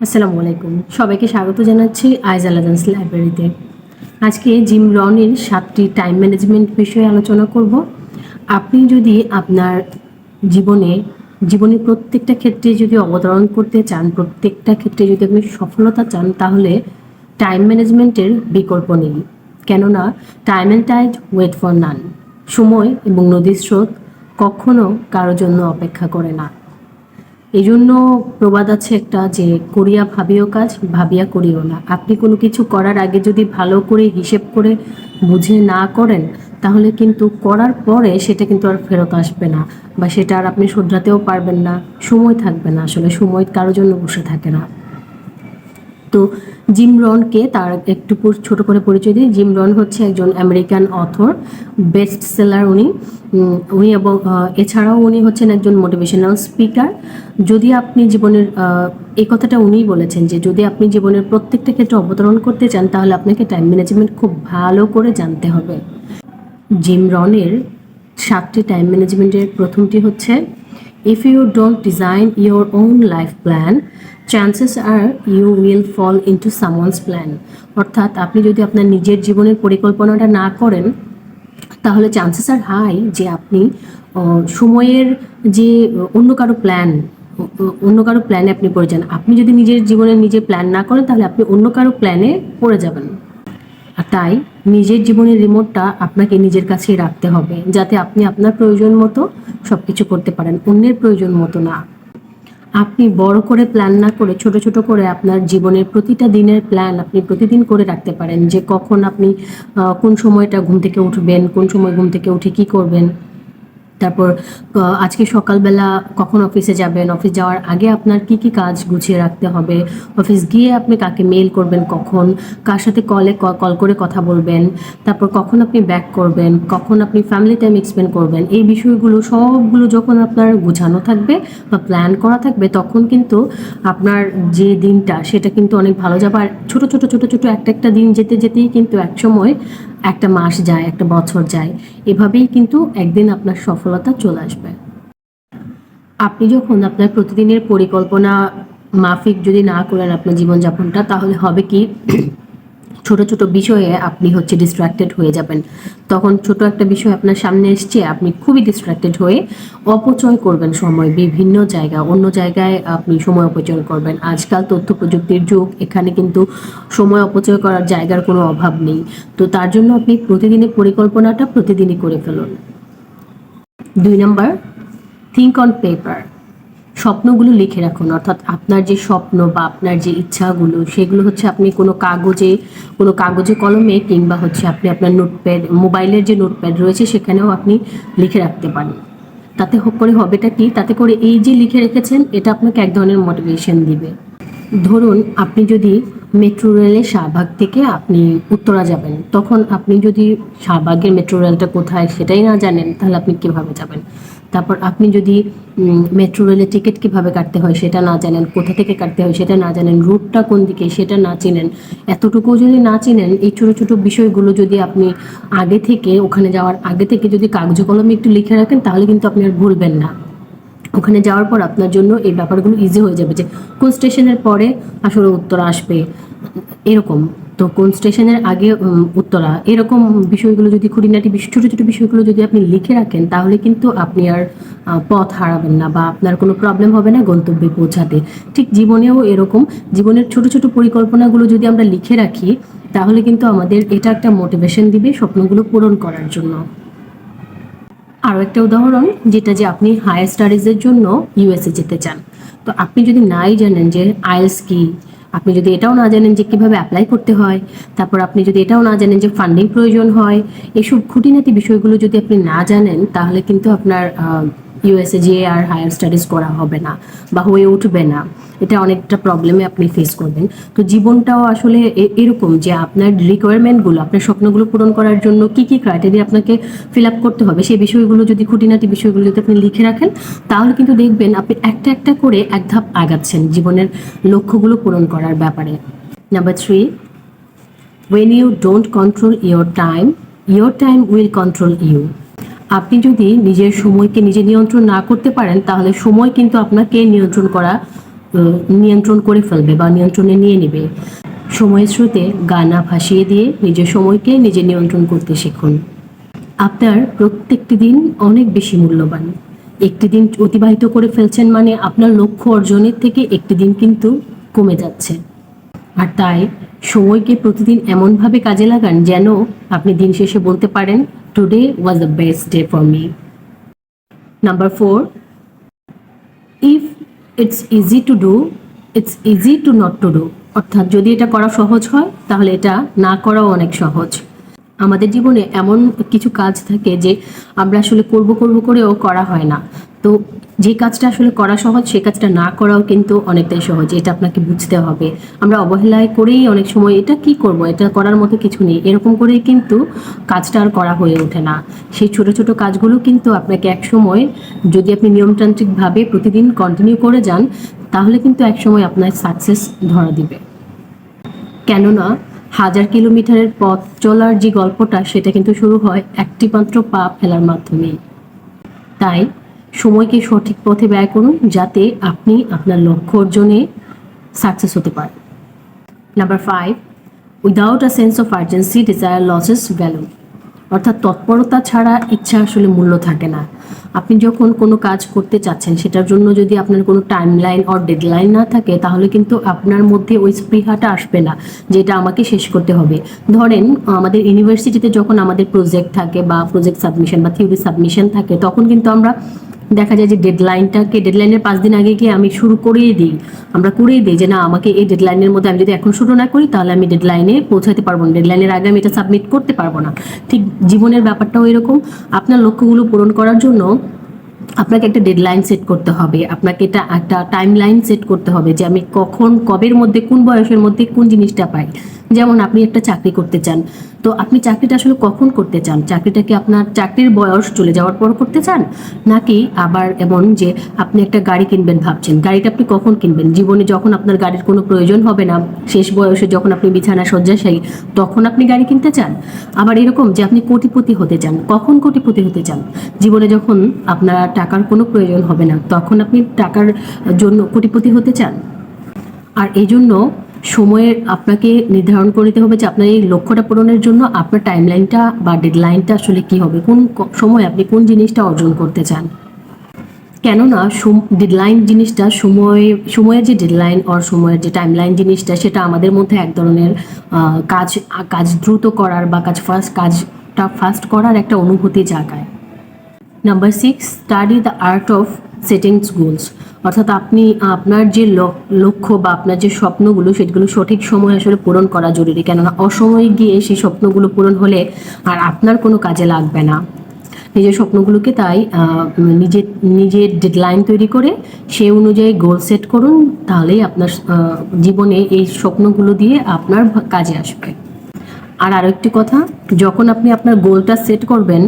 আসসালামু আলাইকুম। সবাইকে স্বাগত জানাচ্ছি আইজ আলাদান্স লাইব্রেরিতে। আজকে জিম রনের সাতটি টাইম ম্যানেজমেন্ট বিষয়ে আলোচনা করব। আপনি যদি আপনার জীবনে, জীবনের প্রত্যেকটা ক্ষেত্রে যদি অবতরণ করতে চান, প্রত্যেকটা ক্ষেত্রে যদি আপনি সফলতা চান, তাহলে টাইম ম্যানেজমেন্টের বিকল্প নেই। কেননা time and tide wait for none সময় এবং নদীর স্রোত কখনো কারোর জন্য অপেক্ষা করে না। এই জন্য প্রবাদ আছে একটা যে, করিয়া ভাবিও কাজ, ভাবিয়া করিও না। আপনি কোনো কিছু করার আগে যদি ভালো করে হিসেব করে বুঝে না করেন, তাহলে কিন্তু করার পরে সেটা কিন্তু আর ফেরত আসবে না বা সেটা আর আপনি শোধরাতেও পারবেন না। সময় থাকবে না। আসলে সময় কারোর জন্য বসে থাকে না। তো জিম রনকে তার একটু ছোট করে পরিচয় দিই। জিম রন হচ্ছে একজন আমেরিকান অথর বেস্ট সেলার উনি। উনি এবং এছাড়াও উনি হচ্ছেন একজন মোটিভেশনাল স্পিকার যদি আপনি জীবনের এই কথাটা উনিই বলেছেন যে যদি আপনি জীবনের প্রত্যেকটা ক্ষেত্রে অবতরণ করতে চান, তাহলে আপনাকে টাইম ম্যানেজমেন্ট খুব ভালো করে জানতে হবে। জিম রনের সাতটি টাইম ম্যানেজমেন্টের প্রথমটি হচ্ছে if you don't design your own life plan chances are you will fall into someone's plan অর্থাৎ আপনি যদি আপনার নিজের জীবনের পরিকল্পনাটা না করেন, তাহলে চান্সেস আর হাই যে আপনি সময়ের যে অন্য কারও প্ল্যান অন্য কারও প্ল্যানে আপনি পড়ে যান। আপনি যদি নিজের জীবনে নিজে প্ল্যান না করেন, তাহলে আপনি অন্য কারও প্ল্যানে পড়ে যাবেন। আর তাই নিজের জীবনের রিমোটটা আপনাকে নিজের কাছেই রাখতে হবে, যাতে আপনি আপনার প্রয়োজন মতো সব কিছু করতে পারেন, অন্যের প্রয়োজন মতো না। আপনি বড় করে প্ল্যান না করে, ছোট ছোট করে আপনার জীবনের প্রতিটা দিনের প্ল্যান আপনি প্রতিদিন করে রাখতে পারেন যে কখন আপনি কোন সময়টা ঘুম থেকে উঠবেন, কোন সময় ঘুম থেকে উঠে কি করবেন। তারপর আজকে সকালবেলা কখন অফিসে যাবেন? অফিস যাওয়ার আগে আপনার কি কি কাজ গুছিয়ে রাখতে হবে? অফিস গিয়ে আপনি কাকে মেল করবেন কখন? কার সাথে কলে কল করে কথা বলবেন? তারপর কখন আপনি ব্যাক করবেন? কখন আপনি ফ্যামিলি টাইম এক্সপেন্ড করবেন? এই বিষয়গুলো সবগুলো যখন আপনার গুছানো থাকবে বা প্ল্যান করা থাকবে, তখন কিন্তু আপনার যে দিনটা, সেটা কিন্তু অনেক ভালো যাবে। আর ছোটো ছোটো ছোটো ছোটো একটা একটা দিন যেতে, যেতেই কিন্তু একসময় একটা মাস যায়, একটা বছর যায়, এভাবেই কিন্তু একদিন আপনার সফলতা চলে আসবে। আপনি যখন আপনার প্রতিদিনের পরিকল্পনা মাফিক যদি না করেন আপনার জীবনযাপনটা, তাহলে হবে কি? ছোট ছোট বিষয়ে আপনি হচ্ছে ডিস্ট্রাক্টেড হয়ে যাবেন। তখন ছোট একটা বিষয় আপনার সামনে এসছে, আপনি খুবই ডিস্ট্রাক্টেড হয়ে অপচয় করবেন সময় বিভিন্ন জায়গা, অন্য জায়গায় আপনি সময় অপচয় করবেন। আজকাল তথ্য প্রযুক্তির যুগ, এখানে কিন্তু সময় অপচয় করার জায়গার কোনো অভাব নেই। তো তার জন্য আপনি প্রতিদিনের পরিকল্পনাটা প্রতিদিনই করে ফেলুন। দুই নম্বর থিঙ্ক অন পেপার স্বপ্নগুলো লিখে রাখুন। অর্থাৎ আপনার যে স্বপ্ন বা আপনার যে ইচ্ছাগুলো, সেগুলো হচ্ছে আপনি কোনো কাগজে কোনো কাগজে কলমে কিংবা হচ্ছে আপনি আপনার নোটপ্যাড, মোবাইলের যে নোটপ্যাড রয়েছে, সেখানেও আপনি লিখে রাখতে পারেন। তাতে করে হবেটা কি? তাতে করে এই যে লিখে রেখেছেন, এটা আপনাকে এক ধরনের মোটিভেশন দিবে। ধরুন, আপনি যদি মেট্রো রেলে শাহবাগ থেকে আপনি উত্তরা যাবেন, তখন আপনি যদি শাহবাগের মেট্রো রেলটা কোথায় সেটাই না জানেন, তাহলে আপনি কীভাবে যাবেন? তারপর আপনি যদি মেট্রো রেলের টিকিট কীভাবে কাটতে হয় সেটা না জানেন, কোথা থেকে কাটতে হয় সেটা না জানেন রুটটা কোন দিকে সেটা না চিনেন, এতটুকু যদি না চিনেন, এই ছোটো ছোটো বিষয়গুলো যদি আপনি আগে থেকে, ওখানে যাওয়ার আগে থেকে যদি কাগজ কলমে একটু লিখে রাখেন, তাহলে কিন্তু আপনি আর ভুলবেন না। ওখানে যাওয়ার পর আপনার জন্য এই ব্যাপারগুলো ইজি হয়ে যাবে যে, কোন স্টেশনের পরে আসলে উত্তর আসবে, এরকম। তো কোন স্টেশনের আগে উত্তরা? এরকম বিষয়গুলো যদি খুঁটিনাটি ছোটো ছোটো বিষয়গুলো যদি আপনি লিখে রাখেন, তাহলে কিন্তু আপনি আর পথ হারাবেন না বা আপনার কোনো প্রবলেম হবে না গন্তব্যে পৌঁছাতে। ঠিক জীবনেও এরকম। জীবনের ছোট ছোট পরিকল্পনাগুলো যদি আমরা লিখে রাখি, তাহলে কিন্তু আমাদের এটা একটা মোটিভেশন দিবে স্বপ্নগুলো পূরণ করার জন্য। আরও একটা উদাহরণ, যেটা যে আপনি হায়ার স্টাডিজের জন্য ইউএসএ যেতে চান। তো আপনি যদি নাই জানেন যে আইএলস কি আপনি যদি এটাও না জানেন যে কীভাবে অ্যাপ্লাই করতে হয়, তারপর আপনি যদি এটাও না জানেন যে ফান্ডিং প্রয়োজন হয়, এসব খুঁটিনাটি বিষয়গুলো যদি আপনি না জানেন, তাহলে কিন্তু আপনার ইউএসএ যেয়ে আর হায়ার স্টাডিজ করা হবে না বা হয়ে উঠবে না, এটা অনেকটা প্রবলেমে আপনি ফেস করবেন। তো জীবনটাও আসলে এরকম যে আপনার রিকোয়ারমেন্টগুলো আপনার স্বপ্নগুলো পূরণ করার জন্য কি কি ক্রাইটেরিয়া আপনাকে ফিল আপ করতে হবে, সেই বিষয়গুলো যদি খুঁটিনাটি বিষয়গুলো যদি আপনি লিখে রাখেন, তাহলে কিন্তু দেখবেন আপনি একটা একটা করে এক ধাপ আগাচ্ছেন জীবনের লক্ষ্যগুলো পূরণ করার ব্যাপারে। Number three when you don't control your time your time will control you আপনি যদি নিজের সময়কে নিজে নিয়ন্ত্রণ না করতে পারেন, তাহলে সময় কিন্তু আপনাকে নিয়ন্ত্রণ করা নিয়ন্ত্রণ করে ফেলবে বা নিয়ন্ত্রণে নিয়ে নেবে। সময়ের স্রোতে গানা ভাসিয়ে দিয়ে নিজের সময়কে নিজে নিয়ন্ত্রণ করতে শিখুন। আপনার প্রত্যেকটি দিন অনেক বেশি মূল্যবান। একটি দিন অতিবাহিত করে ফেলছেন মানে আপনার লক্ষ্য অর্জনের থেকে একটি দিন কিন্তু কমে যাচ্ছে। আর তাই সময়কে প্রতিদিন এমনভাবে কাজে লাগান যেন আপনি দিন শেষে বলতে পারেন today was the best day for me. Number four, if it's easy to do, it's easy to not to do. অর্থাৎ যদি এটা করা সহজ হয় তাহলে এটা না করাও অনেক সহজ আমাদের জীবনে এমন কিছু কাজ থাকে যে আমরা আসলে করব করব করেও করা হয় না। তো যে কাজটা আসলে করা সহজ, সে কাজটা না করাও কিন্তু অনেকটাই সহজ, এটা আপনাকে বুঝতে হবে। আমরা অবহেলায় করেই অনেক সময় এটা কি করব, এটা করার মতো কিছু নেই। এরকম করেই কিন্তু কাজটা আর করা হয়ে ওঠে না। সেই ছোট ছোট কাজগুলো কিন্তু আপনাকে এক সময় যদি আপনি নিয়মতান্ত্রিকভাবে প্রতিদিন কন্টিনিউ করে যান, তাহলে কিন্তু এক সময় আপনার সাকসেস ধরা দিবে। কেননা হাজার কিলোমিটারের পথ চলার যে গল্পটা, সেটা কিন্তু শুরু হয় একটি মাত্র পা ফেলার মাধ্যমেই। তাই সময়কে সঠিক পথে ব্যয় করুন যাতে আপনি আপনার লক্ষ্য অর্জনে সাকসেস হতে পারেন। Number five without a sense of urgency desire loses value অর্থাৎ তৎপরতা ছাড়া ইচ্ছা আসলে মূল্য থাকে না। আপনি যখন কোনো কাজ করতে চাচ্ছেন, সেটার জন্য যদি আপনার কোনো টাইম লাইন অর ডেডলাইন না থাকে, তাহলে কিন্তু আপনার মধ্যে ওই স্পৃহাটা আসবে না, যেটা আমাকে শেষ করতে হবে। ধরেন, আমাদের ইউনিভার্সিটিতে যখন আমাদের প্রজেক্ট থাকে বা প্রজেক্ট সাবমিশন বা থিওরি সাবমিশন থাকে, তখন কিন্তু আমরা দেখা যায় যে ডেডলাইনটাকে ডেডলাইনের পাঁচ দিন আগে গিয়ে আমি শুরু করেই দিই। আমরা করেই দিই যে না, আমাকে এই ডেডলাইনের মধ্যে আমি যদি এখন শুরু না করি, তাহলে আমি ডেডলাইনে পৌঁছাতে পারব না। ডেডলাইনের আগে আমি এটা সাবমিট করতে পারব না। ঠিক জীবনের ব্যাপারটাও এরকম। আপনার লক্ষ্যগুলো পূরণ করার জন্য আপনাকে একটা ডেডলাইন সেট করতে হবে। আপনাকে এটা একটা টাইম লাইন সেট করতে হবে যে আমি কখন, কবের মধ্যে, কোন বয়সের মধ্যে কোন জিনিসটা পাই। যেমন আপনি একটা চাকরি করতে চান, তো আপনি চাকরিটা আসলে কখন করতে চান? চাকরিটা কি আপনার চাকরির বয়স চলে যাওয়ার পর করতে চান? নাকি আবার এমন যে আপনি একটা গাড়ি কিনবেন ভাবছেন, গাড়িটা আপনি কখন কিনবেন? জীবনে যখন আপনার গাড়ির কোনো প্রয়োজন হবে না, শেষ বয়সে যখন আপনি বিছানা শয্যাশায়ী, তখন আপনি গাড়ি কিনতে চান? আবার এরকম যে আপনি কোটিপতি হতে চান, কখন কোটিপতি হতে চান? জীবনে যখন আপনার টাকার কোনো প্রয়োজন হবে না, তখন আপনি টাকার জন্য কোটিপতি হতে চান? আর এই জন্য সময়ের আপনাকে নির্ধারণ করে দিতে হবে যে আপনার এই লক্ষ্যটা পূরণের জন্য আপনার টাইমলাইনটা বা ডেডলাইনটা আসলে কি হবে, কোন সময় আপনি কোন জিনিসটা অর্জন করতে চান। কেননা ডেডলাইন জিনিসটা সময়, সময়ের যে ডেডলাইন আর সময়ের যে টাইমলাইন জিনিসটা সেটা আমাদের মধ্যে এক ধরনের কাজ কাজ দ্রুত করার বা কাজ ফার্স্ট কাজটা ফার্স্ট করার একটা অনুভূতি জাগায়। Number six study the art of settings goals অর্থাৎ আপনি, আপনার যে লক্ষ্য বা আপনার যে স্বপ্নগুলো, সেগুলো সঠিক সময় আসলে পূরণ করা জরুরি। কেননা অসময়ে গিয়ে সেই স্বপ্নগুলো পূরণ হলে আর আপনার কোনো কাজে লাগবে না। নিজের স্বপ্নগুলোকে তাই নিজের নিজের ডেডলাইন তৈরি করে সেই অনুযায়ী গোল সেট করুন, তাহলেই আপনার জীবনে এই স্বপ্নগুলো দিয়ে আপনার কাজে আসবে। আর আরেকটি কথা, যখন আপনি আপনার গোলটা সেট করবেন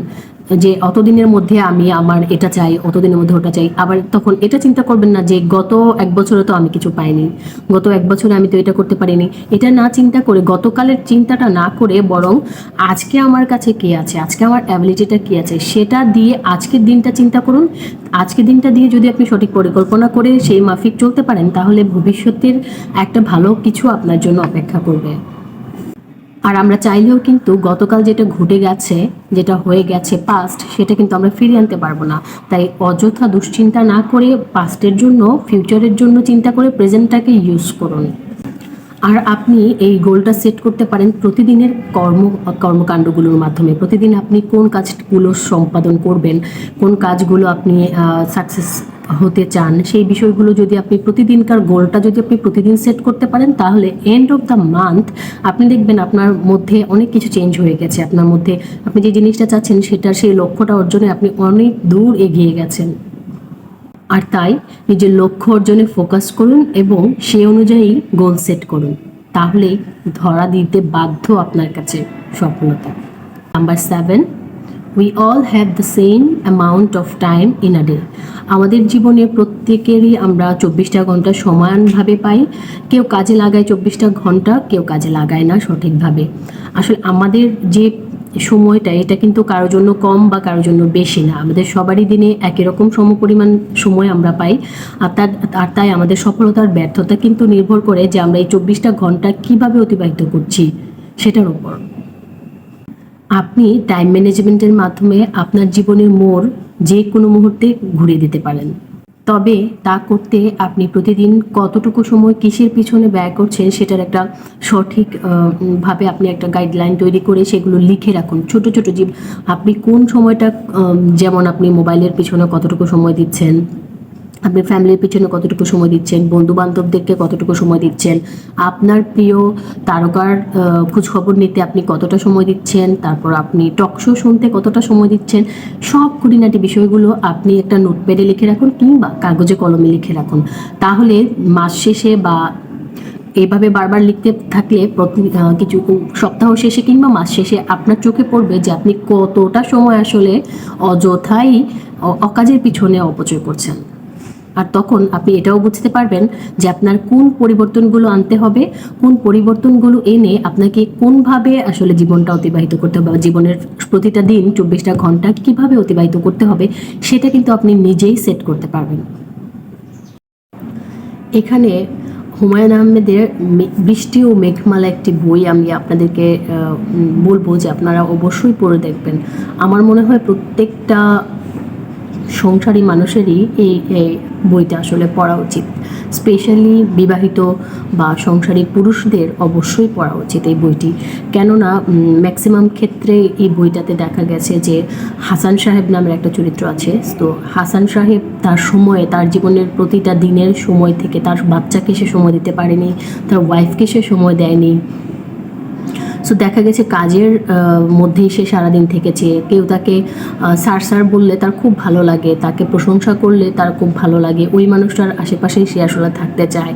যে অতদিনের মধ্যে আমি আমার এটা চাই, অতদিনের মধ্যে ওটা চাই। আবার তখন এটা চিন্তা করবেন না যে গত এক বছরে তো আমি কিছু পাইনি। গত এক বছরে আমি তো এটা করতে পারিনি। এটা না চিন্তা করে, গতকালের চিন্তাটা না করে বরং আজকে আমার কাছে কে আছে, আজকে আমার অ্যাবিলিটিটা কি আছে, সেটা দিয়ে আজকের দিনটা চিন্তা করুন। আজকের দিনটা দিয়ে যদি আপনি সঠিক পরিকল্পনা করে সেই মাফিক চলতে পারেন, তাহলে ভবিষ্যতের একটা ভালো কিছু আপনার জন্য অপেক্ষা করবে। আর আমরা চাইলেও কিন্তু গতকাল যেটা ঘটে গেছে, যেটা হয়ে গেছে পাস্ট সেটা কিন্তু আমরা ফিরিয়ে আনতে পারব না। তাই অযথা দুশ্চিন্তা না করে পাস্টের জন্য ফিউচারের জন্য চিন্তা করে প্রেজেন্টটাকে ইউজ করুন। আর আপনি এই গোলটা সেট করতে পারেন প্রতিদিনের কর্ম, কর্মকাণ্ডগুলোর মাধ্যমে। প্রতিদিন আপনি কোন কাজগুলো সম্পাদন করবেন, কোন কাজগুলো আপনি সাকসেস হতে চান, সেই বিষয়গুলো যদি আপনি প্রতিদিনকার গোলটা যদি আপনি প্রতিদিন সেট করতে পারেন, তাহলে এন্ড অফ দ্য মান্থ আপনি দেখবেন আপনার মধ্যে অনেক কিছু চেঞ্জ হয়ে গেছে। আপনার মধ্যে আপনি যে জিনিসটা চাচ্ছেন সেটা সেই লক্ষ্যটা অর্জনে আপনি অনেক দূর এগিয়ে গেছেন। আর তাই নিজের লক্ষ্য অর্জনে ফোকাস করুন এবং সেই অনুযায়ী গোল সেট করুন। তাহলেই ধরা দিতে বাধ্য আপনার কাছে সফলতা। Number seven we all have the same amount of time in a day আমাদের জীবনে প্রত্যেকেরই আমরা চব্বিশটা ঘণ্টা সমানভাবে পাই। কেউ কাজে লাগায় চব্বিশটা ঘণ্টা, কেউ কাজে লাগায় না সঠিকভাবে। আসলে আমাদের যে সময়টা, এটা কিন্তু কারোর জন্য কম বা কারোর জন্য বেশি না। আমাদের সবারই দিনে একই রকম সমপরিমাণ সময় আমরা পাই। আর তার, আর তাই আমাদের সফলতার ব্যর্থতা কিন্তু নির্ভর করে যে আমরা এই চব্বিশটা ঘণ্টা কীভাবে অতিবাহিত করছি, সেটার উপর। আপনি টাইম ম্যানেজমেন্টের মাধ্যমে আপনার জীবনের মোড় যে কোনো মুহূর্তে ঘুরিয়ে দিতে পারেন। তবে তা করতে আপনি প্রতিদিন কতটুকু সময় কিসের পিছনে ব্যয় করছেন সেটার একটা সঠিক ভাবে আপনি একটা গাইডলাইন তৈরি করে সেগুলো লিখে রাখুন। ছোট ছোট জীব আপনি কোন সময়টা যেমন আপনি মোবাইলের পিছনে কতটুকু সময় দিচ্ছেন আপনি ফ্যামিলির পিছনে কতটুকু সময় দিচ্ছেন? বন্ধু বান্ধবদেরকে কতটুকু সময় দিচ্ছেন? আপনার প্রিয় তারকার খোঁজখবর নিতে আপনি কতটা সময় দিচ্ছেন? তারপর আপনি টক শো শুনতে কতটা সময় দিচ্ছেন? সব খুঁটিনাটি বিষয়গুলো আপনি একটা নোটপ্যাডে লিখে রাখুন কিংবা কাগজে কলমে লিখে রাখুন। তাহলে মাস শেষে বা এইভাবে বারবার লিখতে থাকলে প্রতি কিছু সপ্তাহ শেষে কিংবা মাস শেষে আপনার চোখে পড়বে যে আপনি কতটা সময় আসলে অযথাই অকাজের পিছনে অপচয় করছেন। আর তখন আপনি এটাও বুঝতে পারবেন যে আপনার কোন পরিবর্তনগুলো আনতে হবে, কোন পরিবর্তনগুলো এনে আপনাকে কোনভাবে আসলে জীবনটা অতিবাহিত করতে হবে জীবনের প্রতিটা দিন চব্বিশটা ঘণ্টা কীভাবে অতিবাহিত করতে হবে, সেটা কিন্তু আপনি নিজেই সেট করতে পারবেন। এখানে হুমায়ুন আহমেদের বৃষ্টি ও মেঘমালা একটি বই আমি আপনাদেরকে বলব যে আপনারা অবশ্যই পড়ে দেখবেন। আমার মনে হয় প্রত্যেকটা সংসারী মানুষেরই এই বইটা আসলে পড়া উচিত। স্পেশালি বিবাহিত বা সংসারী পুরুষদের অবশ্যই পড়া উচিত এই বইটি। কেননা ম্যাক্সিমাম ক্ষেত্রে এই বইটাতে দেখা গেছে যে হাসান সাহেব নামের একটা চরিত্র আছে। তো হাসান সাহেব তার সময়ে, তার জীবনের প্রতিটা দিনের সময় থেকে তার বাচ্চাকে সে সময় দিতে পারেনি, তার ওয়াইফকে সে সময় দেয়নি। সো দেখা গেছে কাজের মধ্যেই সে সারাদিন থেকেছে। কেউ তাকে স্যার স্যার বললে তার খুব ভালো লাগে। তাকে প্রশংসা করলে তার খুব ভালো লাগে। ওই মানুষটার আশেপাশেই সে আসলে থাকতে চায়।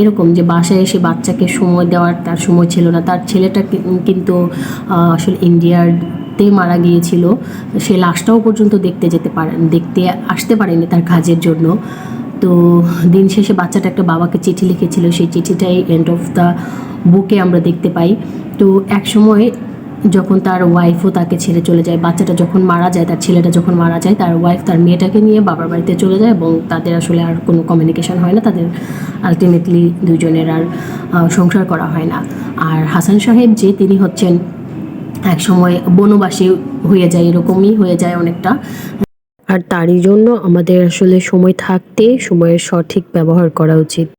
এরকম যে বাসায় এসে বাচ্চাকে সময় দেওয়ার তার সময় ছিল না। তার ছেলেটা কিন্তু আসলে ইন্ডিয়ার তে মারা গিয়েছিল। সে লাশটাও পর্যন্ত দেখতে যেতে পারেন দেখতে আসতে পারেনি তার কাজের জন্য। তো দিন শেষে বাচ্চাটা একটা বাবাকে চিঠি লিখেছিল, সেই চিঠিটাই এন্ড অফ দ্য বুকে আমরা দেখতে পাই। তো এক সময় যখন তার ওয়াইফও তাকে ছেড়ে চলে যায়, বাচ্চাটা যখন মারা যায়, তার ছেলেটা যখন মারা যায়, তার ওয়াইফ তার মেয়েটাকে নিয়ে বাবার বাড়িতে চলে যায় এবং তাদের আসলে আর কোনো কমিউনিকেশন হয় না, তাদের আলটিমেটলি দুজনের আর সংসার করা হয় না। আর হাসান সাহেব যে তিনি হচ্ছেন এক সময় বনবাসী হয়ে যায়, এরকমই হয়ে যায় অনেকটা। আর তারই জন্য আমাদের আসলে সময় থাকতে সময়ের সঠিক ব্যবহার করা উচিত।